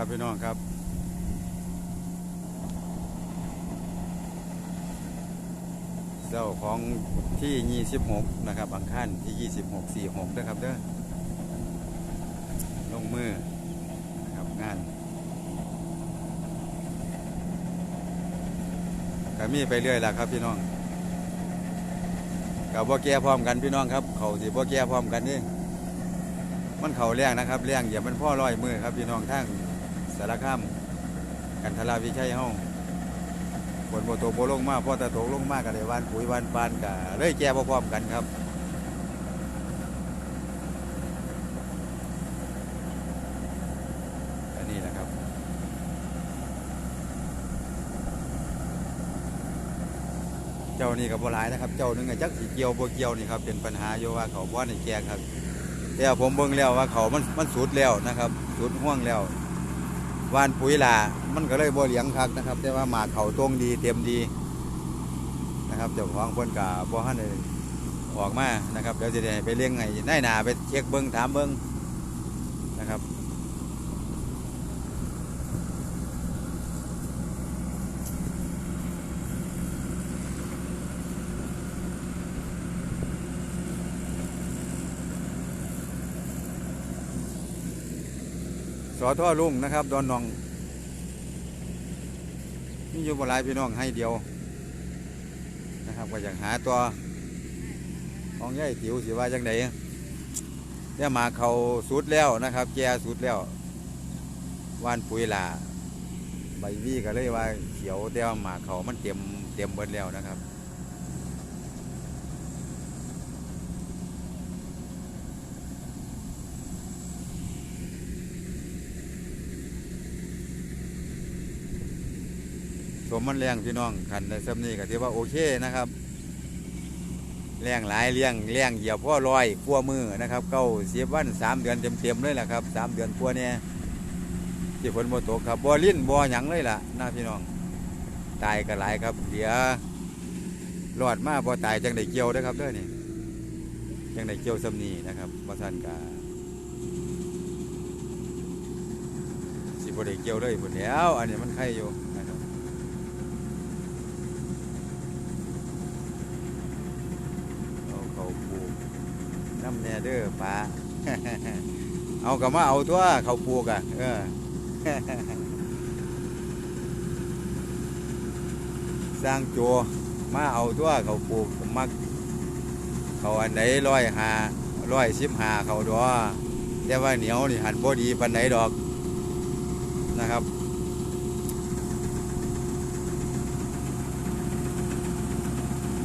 ครับพี่น้องครับเจ้าของที่ 26 นะครับอังคารที่ 26 46นะครับเด้อลงมือนะครับงานก็มีไปเรื่อยล้วครับพี่น้องกับบ่แก่พร้อมกันพี่น้องครับ เขาสิบ่แก่พร้อมกันนี่มันเขาเลี้ยงนะครับเลี้ยงอย่ามันพ่อร้อยมือครับพี่น้องทั้ง สารคามกันทราวิชัยห้องฝนโมตโบลงมากพอแต่ตกลงมากกันเลยวานปุ๋ยวานปานกะเลยแก่พร้อมๆกันครับอันนี้นะครับเจ้านี่กับโบหลายนะครับ เจ้านึงไงจักสีเกียวโบเกียวนี่ครับเป็นปัญหาอยู่ว่าเขาบ่ในแก่ครับแต่ผมเบิ่งแล้วว่าเขามันมันสุดแล้วนะครับ สุดห่วงแล้ว วานปุ๋ยลามันก็เลยบ่เหลียงคักนะครับ แต่ว่าหมากเขาตรงดีเต็มดีนะครับเจ้าของเพิ่นกับ่ฮั่นออกมานะครับเดี๋ยวจะได้ไปเลี้ยงไงนายหนาไปเช็คเบิ้งถามเบิ้งนะครับ สอท่อลุงนะครับ ดอนนองนี่อยู่บลายพี่น้องให้เดียว นะครับก็อยากหาตัวของยายติ๋วสิว่าจังไดเนี่ยมาเขาสุดแล้วนะครับ แก่สุดแล้ววานปุ๋ยลาใบวีก็เลยว่าเขียวแต่ว่าหมาเขามันเต็มเต็มเบิดแล้วนะครับ ส มมันแรงพี่น้องขันในซ้ำนี้ก็ถือว่าโอเคนะครับแรงหลายเลี้ยงเลี้ยงเหยียบพ่อลอยขั้วมือนะครับ เก้าเสียบวันสามเดือนเต็มๆเลยแหละครับสามเดือนขั้วเนี่ยที่ฝนบ่ตกครับบ่ลิ้นบ่หยังเลยล่ะนะพี่น้อง ตายก็หลายครับเดี๋ยวรอดมาบ่ตายจังได้เกี่ยวเด้อครับด้อนี่จังได้เกี่ยวซ้ำนี้นะครับบ่ทันกาสิบ่ได้เกี่ยวเลยพุ่นแล้ว อันนี้มันไข่อยู่นะครับ เอาเขาปลูกน้ำแน่เด้อป้าเอากับมาเอาตัวเขาปลูกอะเออสร้างจัวมาเอาตัวเขาปลูกมัก เขาอันไหนร้อยหาร้อยสิบหาเขาดอแต่ว่าเหนียวนี่หันพอดีปันไหนดอกนะครับ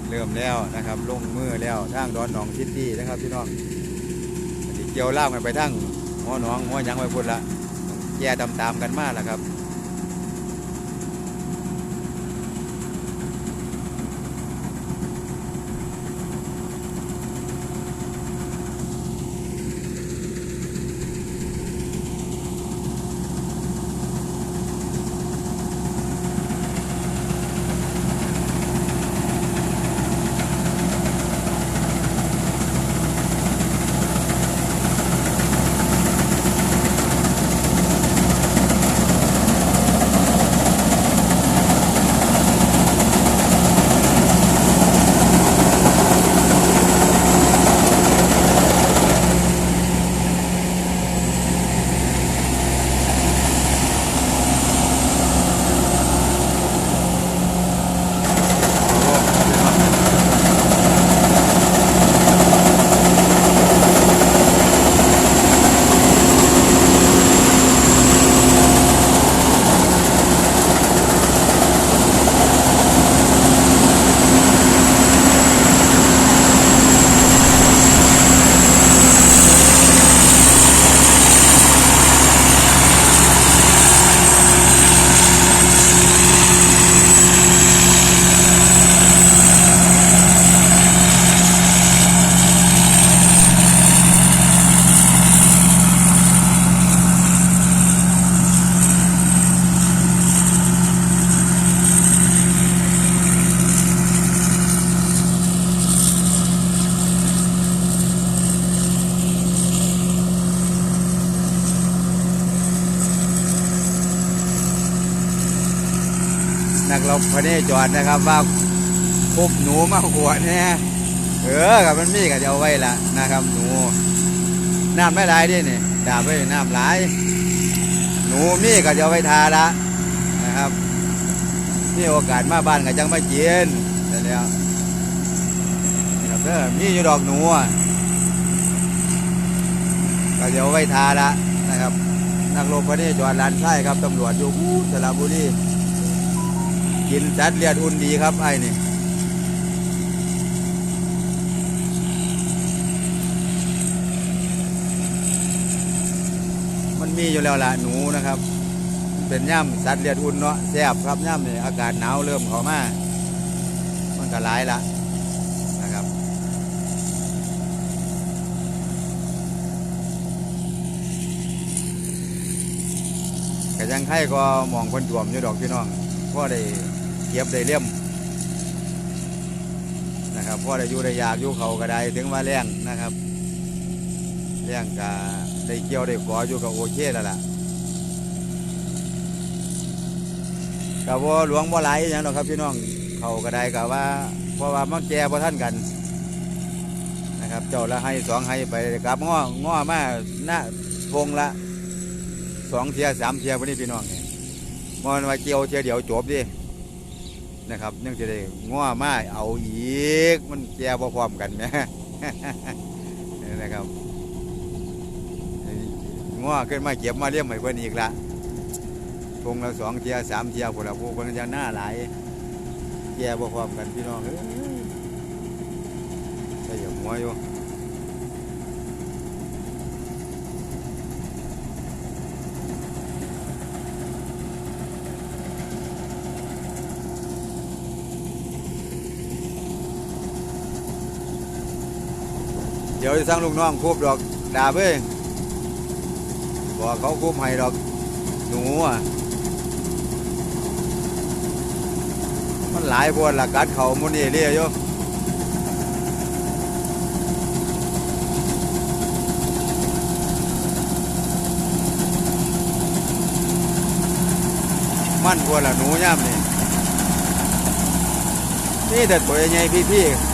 เริ่มแล้วนะครับลงมือแล้วทางดอนหนองซิตี้นะครับพี่น้อง เกี่ยวเล่ามกันไปทั้งหัวหนองหัวหยังไปพุ่นละแย่ตามๆกันมาแล้วครับ นักรบพระเนจรนะครับ ว่าคุบหนูมาขวดเนี่ยเออกับมันมีก็จะเอาไว้ละนะครับ หนูน้ำไม่ไหลายดิเนี่ยดาบไว้น้ำหลายหนูมีก็จะเอาไว้ทาละนะครับมีโอกาสมาบ้านก็จังมากินแต่แล้วนี่ครับเด้อมีอยู่ดอกหนูก็จะเอาไว้ทาละนะครับ นักรบพระเนจรลานไส้ครับตำรวจอยู่สระบุรี กินจัดเลียดอุ่นดีครับไอ้นี่มันมีอยู่แล้วล่ะหนูนะครับ เป็นย่ำสัตว์เลียดอุ่นเนาะแซ่บครับย่ำเนี่ยอากาศหนาวเริ่มเข้ามามันก็หลายละนะครับก็ยังไข่ก็มองคนถ่วมอยู่ดอกพี่น้องพ่อได้ เก็บได้เลี่ยมนะครับพ่อได้อยู่ได้อยากอยู่เขาก็ได้ถึงว่าแรงนะครับแรงก็ได้เกี่ยวได้ขออยู่กับโอเคแล้วล่ะกับว่าหลวงบ่หลาอย่างหรอครับพี่น้องเขาก็ได้กับว่าเพราะว่ามันแก่พอท่านกันนะครับ เจ้าละให้สองให้ไปกับง้อง้อมาหน้าทงละสองเทียสามเทียวันนี้พี่น้องมันมาเกี่ยวเทียเดียวจบดิ นะครับยังจะได้ง้อมาเอาอีก มันแก่พร้อมกันไหมนี่นะครับง้อขึ้นมาเก็บมาเลี้ยงใหม่เพิ่นอีกละทงละสองเทียสามเทียพวกเราพวกเพิ่นจะหน้าหลายแก่พร้อมกันพี่น้องเอ้ยใส่หัวอยู่ ดี๋ยวจะสั่งลูกน้องคูบดอกดาบเอ้ยบอกเขาคูบให้ดอกหนูอะมันหลายพวดละกัดเขามุนี่เรียอยู่มันพวดละหนูย่ำนี่นี่แต่ตัวใหญ่พี่ๆ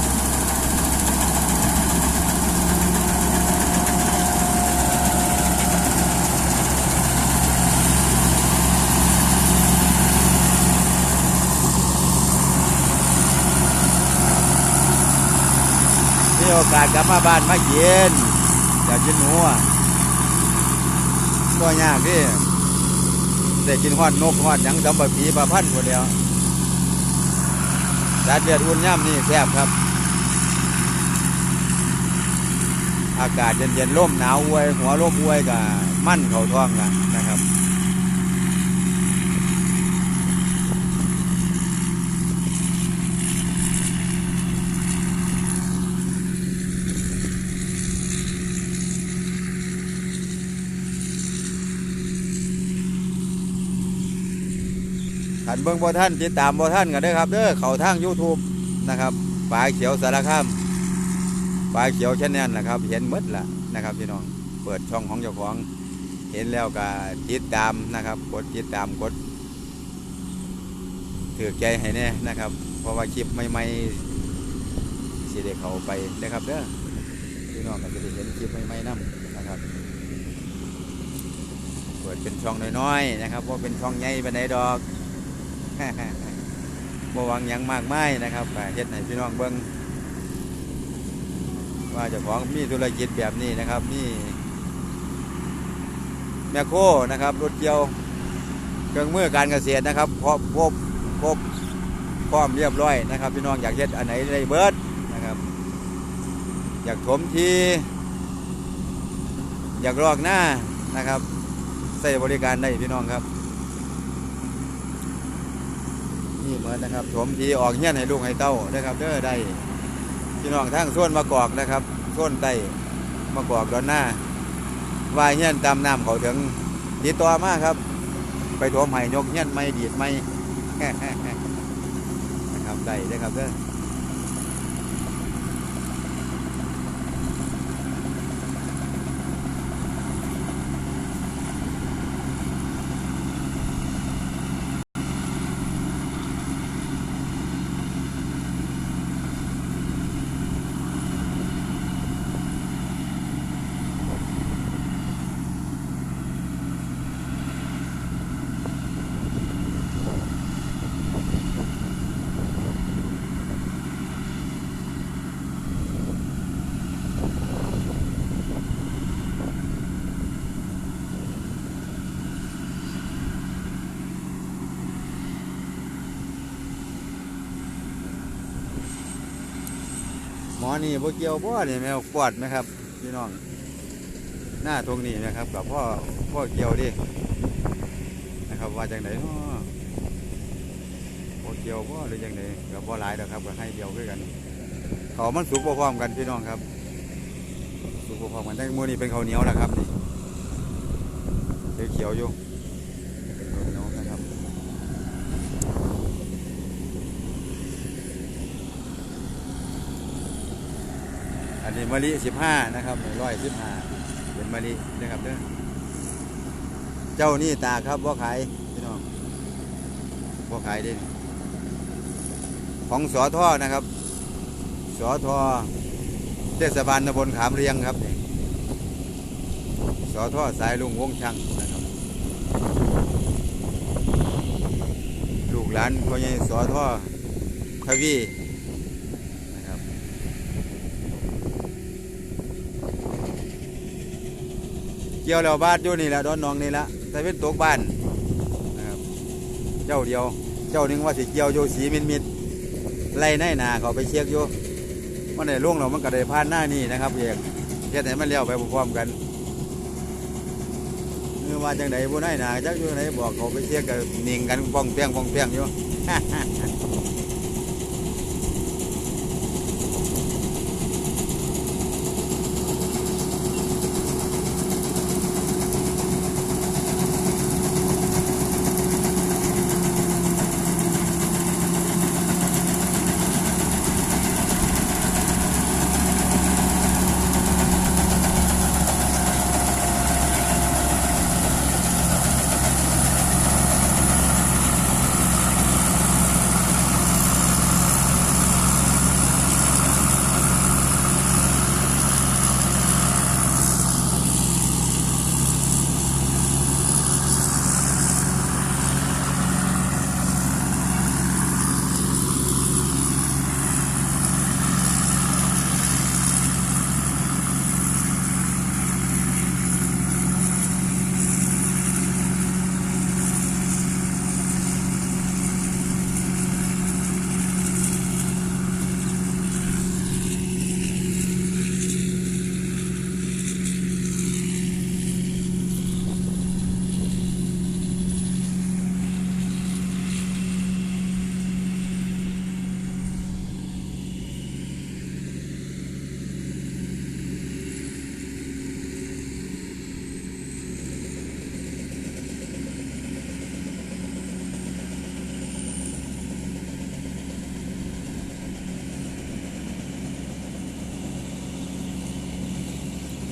มี โอกาสกลับมาบ้านมาเย็นอยากกินหนูอะก็ยากที่ได้กินฮอดนกฮอดหยังจำบะผีปลาพันธุ์คนเดียวสาดเดือดอุ่นย่ำนี่แซ่บครับ อากาศเย็นๆร่มหนาวอวย หัวร่มอวยกับมั่นเขาท้องละนะครับ ขันเบิ้งบ่ท่านติดตามบ่ท่านกันด้ครับเด้อเขาทาง YouTube นะครับปลาเขียวสารคามปลาเขียวเชแนลนนะครับ เห็นหมดละนะครับพี่น้องเปิดช่องของเจ้าของ เห็นแล้วก็ติดตามนะครับ กดติดตามกดถือใจให้แน่นะครับ เพราะว่าคลิปใหม่ๆสิได้เขาไปนะครับเด้อพี่น้องก็จะได้เห็นคลิปใหม่ๆนํนะครับเปิดเป็นช่องน้อยๆนะครับว่าเป็นช่องใหญ่ไปไหนใดดอก บ่หวังยังมากมายนะครับก็เฮ็ดให้พี่น้องเบิ่งว่าเจ้าของมีธุรกิจแบบนี้นะครับมีแมคโครนะครับรถเกี่ยวเครื่องมือการเกษตรนะครับครบครบครบพร้อมเรียบร้อยนะครับพี่น้องอยากเฮ็ดอันไหนได้เบิดนะครับ อยากถมทีอยากลอกหน้านะครับใส่บริการได้พี่น้องครับ นี่เห มือนนะครับถมทีออกเงี้ยนให้ลูกให้เต้านะครับเด้อได้พี่น้องทั้งส่วนมะกอกนะครับส่วนใต้มะกอกด้านหน้าวายเงี้ยนตามน้ำเขาถึงติดตัวมากครับ ไปถมไห้ยกเงี้ยนไม่ดีดไม่นะครับได้นะครับเด้อ นี่บ่เกี่ยวบ่นี่แมวปวดไหมครับพี่น้องหน้าตรงนี้นะครับกับพ่อพ่อเกี่ยวดินะครับว่าจังไดเนพ่อเกี่ยวบ่หรือจังไดกับบ่อหลายดอครับก็ให้เดียวคือกันเขามันสุกบ่พร้อมกันพี่น้องครับสุกพร้อมกันแต่มือนี้เป็นข้าวเหนียวนะครับนี่เขียวอยู่เป็นข้าวเหนียวนะครับ อันนี้มะลิสิบห้านะครับร้อยสิบห้าเป็นมะลินะครับเด้อเจ้านี่ตาครับบ่าขายพี่น้องบ่าขายด้ของสอท่อนะครับ สอทอเทศบาลตำบลขามเรียงครับนี่สอท่อสายลุงวงช่างนะครับ ลูกหลานพ่อใหญ่สอท่อทวีนะครับ เกี่ยวแล้วบ้านอยู่นี่แหละดอนนองนี่ละแต่เป็นตกบ้านนะครับเจ้าเดียว เจ้าหนึ่งว่าสิเกี่ยวอยู่สีมินมิดไล่ในนาเขาไปเช็คอยู่มันได้ล่วงเรามันก็ได้ผ่านหน้านี่นะครับเอกเฮ็ดให้มันเลี้ยวไปพร้อมกันคือว่าจังไดผู้ในหนาจักอยู่ไหนบอกเขาไปเช็คกันนิ่งกันป้องเปียงป้องเปียงอยู่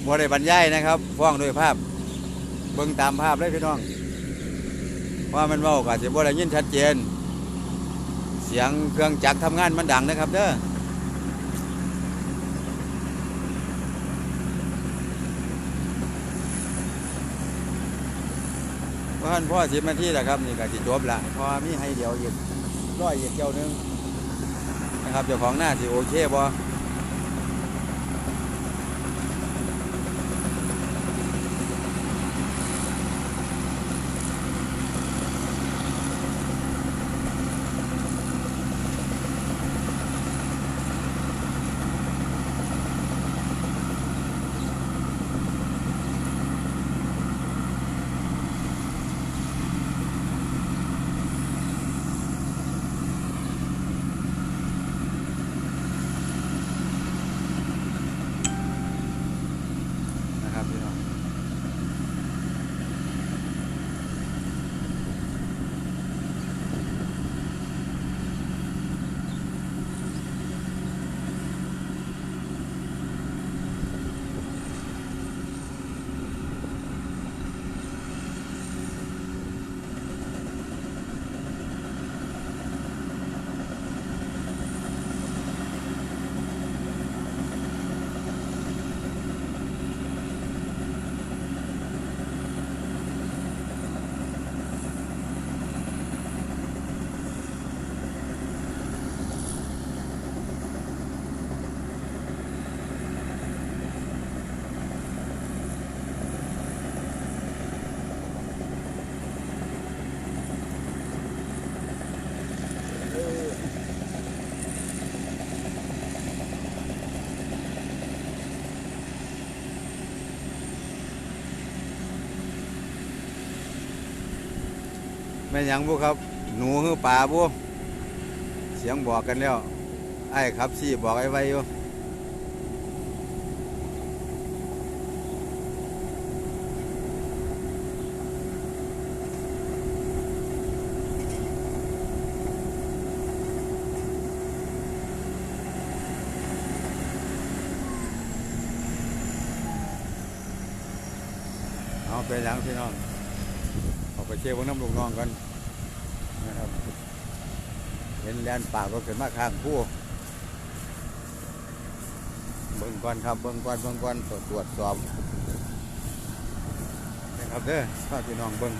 บ่ได้บรรยายนะครับฟ้องด้วยภาพ เบิ่งตามภาพเลยพี่น้องว่ามันเว้าก็สิบ่ได้ยินชัดเจน เสียงเครื่องจักรทำงานมันดังนะครับเด้อว่าท่านพ่อสิบนาทีแหล้วครับนี่ก็สิจบละพอมีให้เดียวอีกร้อยอีกเดียวหนึงนะครับเจ้าของหน้าสิโอเคบ่ แม่ยังบุครับ หนูคือป่าบุเสียงบอกกันแล้ว ไอ้ครับสี่บอกไอ้ไว้อยู่เอาไปหลังพี่น้อง เชี่ยวน้ำลูกน้องกันนะครับเห็นแลนป่าก็เกิดมาข้างผู้เบิ่งก่อนครับเบิ่งก่อนเบิ่งก่อนตรวจตรวจสอบนะครับเด้อข้าพี่น้องเบิ่ง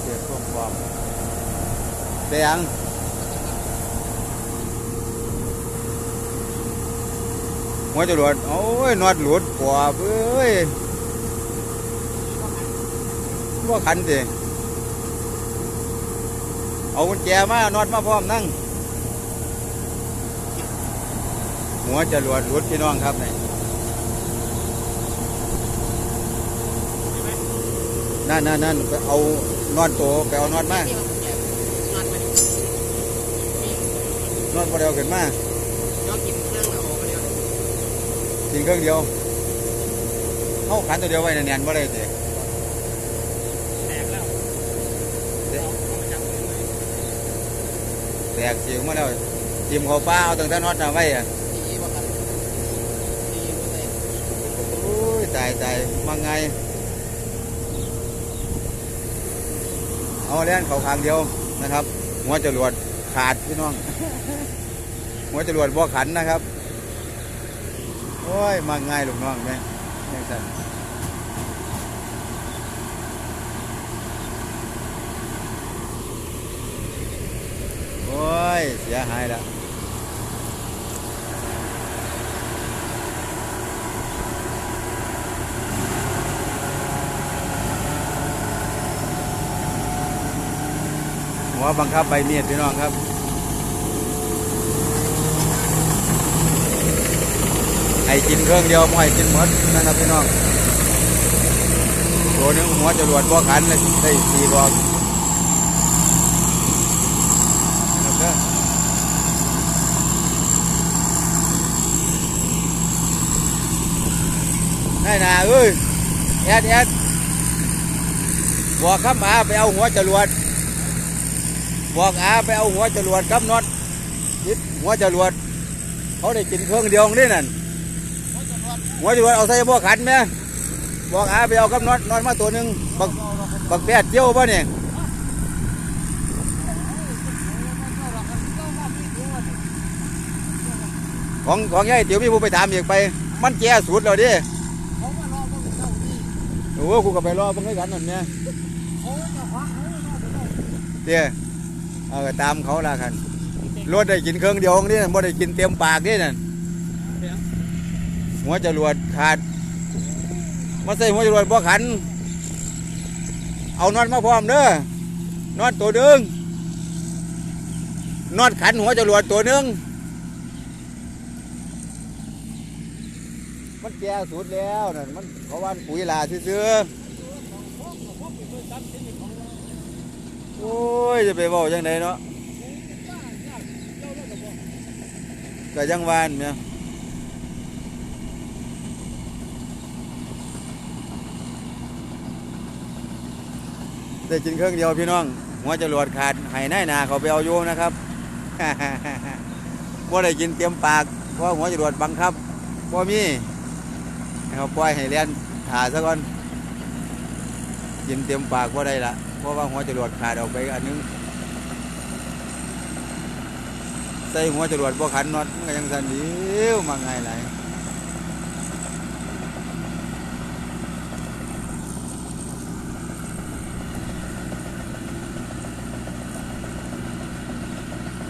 เสียความความ แดงหัวจรวดโอ้ยนอดหลุดปอบเอ้ยว่าขันสิเอากุญแจมานอดมาพร้อมนั่ง หัวจรวดหลุดพี่น้องครับนี่นั่นนั่นนั่นไปเอานอดโตไปเอานอดมา นอนไป นอดพอเดียวขึ้นมาย้อนกินเครื่องแล้วออกมาเดียวกินเครื่องเดียวเข้าขันตัวเดียวไว้แน่นๆบ่ได้สิแตกแล้วเอาเอามาจับมือเลยแตกสิวมาแล้วจิ้มเขาป้าเอาตั้งแต่นอดน่ะไว้อะดีบ่ครับดีบ่ได้โอ้ยตายตายมาไงเอาเล่นเขาขางเดียวนะครับหัวจรวด ขาดพี่น้อง หัวจรวดบ่ขันนะครับ โอ้ย มาง่ายลูกน้องไหมยังสั่นโอ้ย เสียหายแล้ว หัวบังคับใบเมียดพี่น้องครับให้กินเครื่องเดียวไม่ให้กินหมดนะครับพี่น้องตัวหนึงหัวจรวดบ่ขันเลยได้สี่บอกนะครับเด้อได้นาเอ้ยแอดแอดบอกคำอาไปเอาหัวจรวด บอกอาไปเอาหัวจรวดกับน็อตยึดหัวจรวดเขาได้กินเครื่องเดียวนี่นั่นหัวจรวดเอาใส่บ่ขันไหมบอกอาไปเอากับน็อตน็อตมาตัวหนึ่งบักบักแปดเจียวป่ะเนี่ยของของยายเตี๋ยวพี่ผู้ไปถามอีกไป มันแก่สุดแล้วดิเขามารอพวกเจ้านี่โอ้กูก็ไปรอเพิ่งให้กันนั่นเนี่ยเขาจะคว้าเขารอไปเจ้าเดี๋ยว เอาก็ตามเขาละคันรถได้กินเครื่องเดียวนี่บ่ได้กินเต็มปากนี่นั่นหัวจรวดขาดมาใส่หัวจรวดบ่ขัน เอานอดมาพร้อมเด้อนอดตัวหนึ่งนอดขันหัวจรวดตัวหนึ่งมันแก่สุดแล้วนั่นมันเขาว่านปุ๋ยลาซื้อๆ โอ้ยจะไปเว้าจังไดเนาะก็ยังวานเนี่ยได้กินเครื่องเดียวพี่น้องหัวจรวดขาดให้นายนาเขาไปเอาอยู่นะครับว่าได้กินเตรียมปากเพราะหัวจรวดบังคับว่ามีเขาปล่อยให้เลียนถ่าซะก่อนกินเตรียมปากว่าได้ละ เพราะว่าหัวจรวดขาดออกไปอันนึงใส่หัวจรวดบ่ขันน็อตมันก็ยังสั่นเดียวมาไงไหล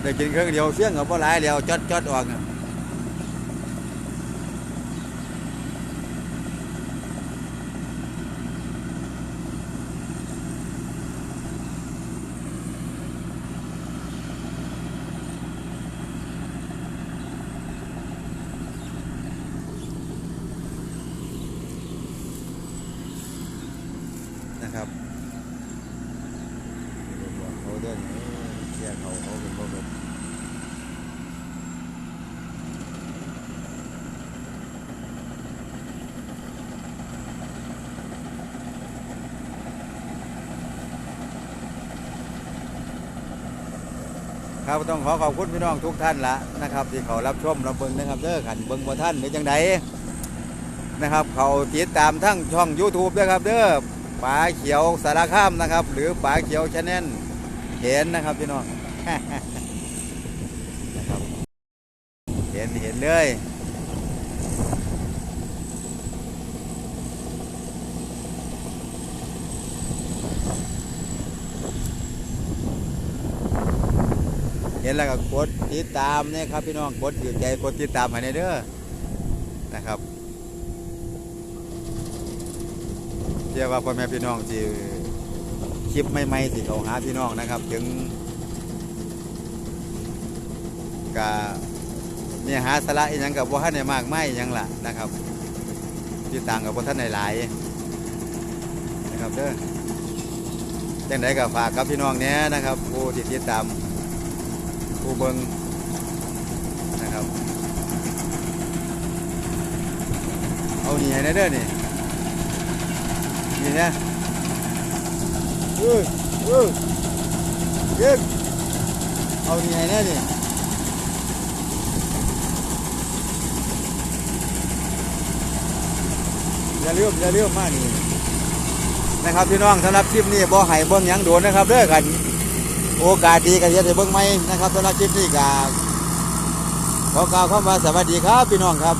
ได้กินเครื่องเดียวเสี้ยงกับบ่หลายแล้วจอดจอดออกน่ะ นะครับบอกเขาเดินแค่เขาเขาเป็นบ่เป็น ครับต้องขอขอบคุณพี่น้องทุกท่านละนะครับที่เขารับชมรับเบิ้งนะครับเด้อขันเบิ้งบ่ท่านหรือจังไดนะครับ เขาติดตามทั้งช่อง YouTube ด้วยครับ เด้อป๋าเขียวสารคามนะครับ หรือป๋าเขียวชแนลเห็นนะครับพี่น้องนะครับเห็นเห็นเลย เห็นแล้วก็กดติดตามเนี่ยครับพี่น้องกดถือใจกดติดตามให้ในเด้อนะครับเชื่อว่าพ่อแม่พี่น้องที่คลิปใหม่ๆที่เขาหาพี่น้องนะครับ ถึงกะเนี่ยหาสาระอีหยังกับว่าท่านในมากไม่ยังล่ะนะครับที่ต่างกับว่าท่านในหลายนะครับเด้อจังไดก็ฝากกับพี่น้องเนี้ยนะครับผู้ที่ติดตาม ผู้เบิงนะครับ เอานี่ให้ได้เด้อนี่นี่นะเออเออเย็บเอานี่ให้ได้นี่อย่าลืมอย่าลืมมานี่นะครับพี่น้องสำหรับคลิปนี้บ่ให้เบิ่งหยังโดนนะครับเด้อกัน โอกาสดีกันเยอะได้เบิ่งไหมนะครับสำหรับคลิปนี้ก็ขอกล่าวคำว่าสวัสดีครับพี่น้องครับ